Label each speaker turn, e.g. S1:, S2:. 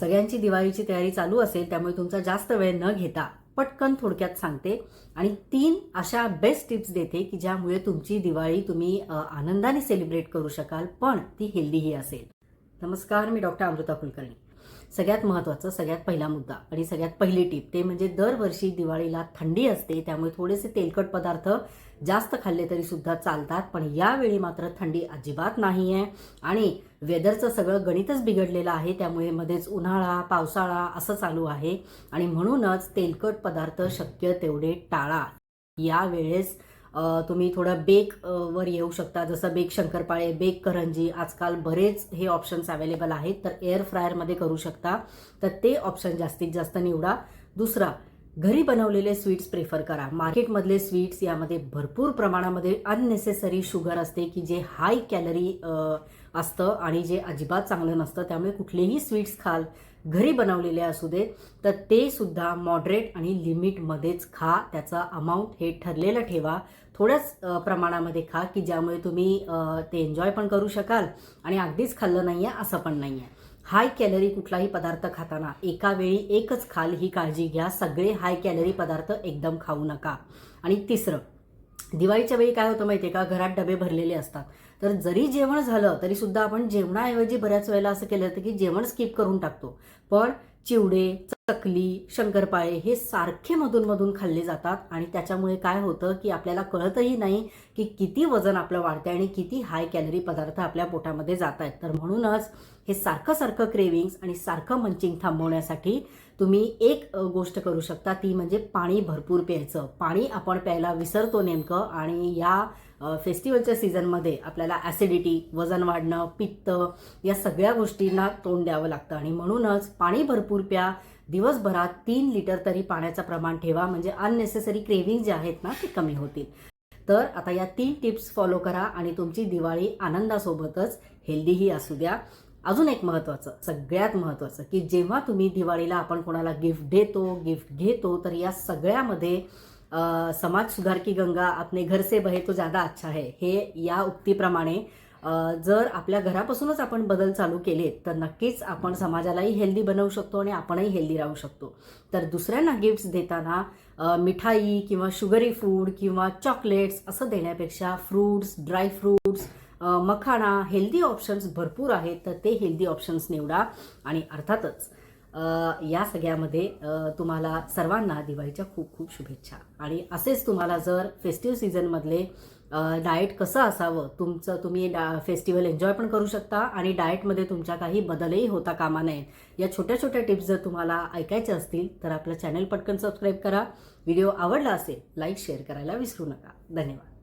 S1: सगळ्यांची दिवाळीची तयारी चालू असेल त्यामुळे तुमचा जास्त वेळ न घेता पटकन थोडक्यात सांगते. आणि तीन अशा बेस्ट टिप्स देते की ज्यामुळे तुमची दिवाळी तुम्ही आनंदाने सेलिब्रेट करू शकाल पण ती हेल्दीही असेल. नमस्कार मी डॉक्टर अमृता कुलकर्णी. सगळ्यात महत्त्वाचं सगळ्यात पहिला मुद्दा आणि सगळ्यात पहिली टीप ते म्हणजे दरवर्षी दिवाळीला थंडी असते त्यामुळे थोडेसे तेलकट पदार्थ जास्त खाल्ले तरी सुद्धा चालतात पण यावेळी मात्र थंडी अजिबात नाही आहे आणि वेदरचं सगळं गणितच बिघडलेलं आहे त्यामुळे मध्येच उन्हाळा पावसाळा असं चालू आहे. आणि म्हणूनच तेलकट पदार्थ शक्य तेवढे टाळा. यावेळेस तुम्ही थोडं बेक वर येऊ शकता. जसं बेक शंकरपाळे बेक करंजी आजकाल बरेच हे ऑप्शन्स अवेलेबल आहेत. तर एअर फ्रायरमध्ये करू शकता. तर ते ऑप्शन जास्तीत जास्त निवडा. दुसरा घरी बनवलेले स्वीट्स प्रेफर करा. मार्केटमधले स्वीट्स यामध्ये भरपूर प्रमाणामध्ये अननेसेसरी शुगर असते की जे हाय कॅलरी असतं आणि जे अजिबात चांगलं नसतं. त्यामुळे कुठलेही स्वीट्स खाल. घरी बनवलेले असू दे तर ते सुद्धा मॉडरेट आणि लिमिटमध्येच खा. त्याचा अमाऊंट हे ठरलेलं ठेवा. थोड्याच प्रमाणामध्ये खा की ज्यामुळे तुम्ही ते एन्जॉय पण करू शकाल आणि अगदीच खाल्लं नाही आहे असं पण नाही आहे हाय कॅलरी कुठलाही पदार्थ खाताना एका वेळी एकच खाल ही काळजी घ्या. सगळे हाय कॅलरी पदार्थ एकदम खाऊ नका. आणि तिसरं दिवाळीच्या वेळी काय होतं माहितीये का? घरात डबे भरलेले असतात. तर जरी जेवण झालं तरी सुद्धा आपण जेवणाऐवजी बऱ्याच वेळेला असं केलं जातं की जेवण स्किप करून टाकतो. पण चिवडे चकली शंकरपाळे हे सारखे मधून मधून खाल्ले जातात आणि त्याच्यामुळे काय होतं की आपल्याला कळतही नाही की किती वजन आपलं वाढतं आणि किती हाय कॅलरी पदार्थ आपल्या पोटामध्ये जात आहेत तर म्हणूनच हे सारखं सारखं क्रेविंग्स आणि सारखं मंचिंग थांबवण्यासाठी तुम्ही एक गोष्ट करू शकता ती म्हणजे पाणी भरपूर प्यायचं. पाणी आपण प्यायला विसरतो नेमकं आणि या फेस्टिवलच्या सीझनमध्ये आपल्याला ॲसिडिटी वजन वाढणं पित्त या सगळ्या गोष्टींना तोंड द्यावं लागतं. आणि म्हणूनच पाणी भरपूर प्या. दिवसभरात तीन लिटर तरी पाण्याचं प्रमाण ठेवा. म्हणजे अननेसेसरी क्रेविंग जे आहेत ना ते कमी होतील. तर आता या तीन टिप्स फॉलो करा आणि तुमची दिवाळी आनंदासोबतच हेल्दीही असू द्या. अजून एक महत्त्वाचं सगळ्यात महत्त्वाचं की जेव्हा तुम्ही दिवाळीला आपण कोणाला गिफ्ट देतो गिफ्ट घेतो तर या सगळ्यामध्ये समाज सुधार की गंगा आपने घर से बहे तो ज्यादा अच्छा है. हे या उक्तीप्रमाणे जर आपल्या घरापासूनच आपण बदल चालू केले तर नक्कीच आपण समाजालाही हेल्दी बनवू शकतो आणि आपणही हेल्दी राहू शकतो. तर दुसऱ्यांना गिफ्ट्स देताना मिठाई किंवा शुगरी फूड किंवा चॉकलेट्स असं देण्यापेक्षा fruits dry fruits makhana healthy options भरपूर आहेत तर ते हेल्दी ऑप्शन्स निवडा. आणि अर्थातच या सगळ्यामध्ये तुम्हाला सर्वांना दिवाळीच्या खूप खूप शुभेच्छा. आणि असेच तुम्हाला जर फेस्टिव्ह सीझनमधले डाएट कसं असावं तुमचं तुम्ही डा फेस्टिवल एन्जॉय पण करू शकता आणि डाएटमध्ये तुमच्या काही बदलही होता कामा नयेत या छोट्या छोट्या टिप्स जर तुम्हाला ऐकायच्या असतील तर आपलं चॅनल पटकन सबस्क्राईब करा. व्हिडिओ आवडला असेल लाईक शेअर करायला विसरू नका. धन्यवाद.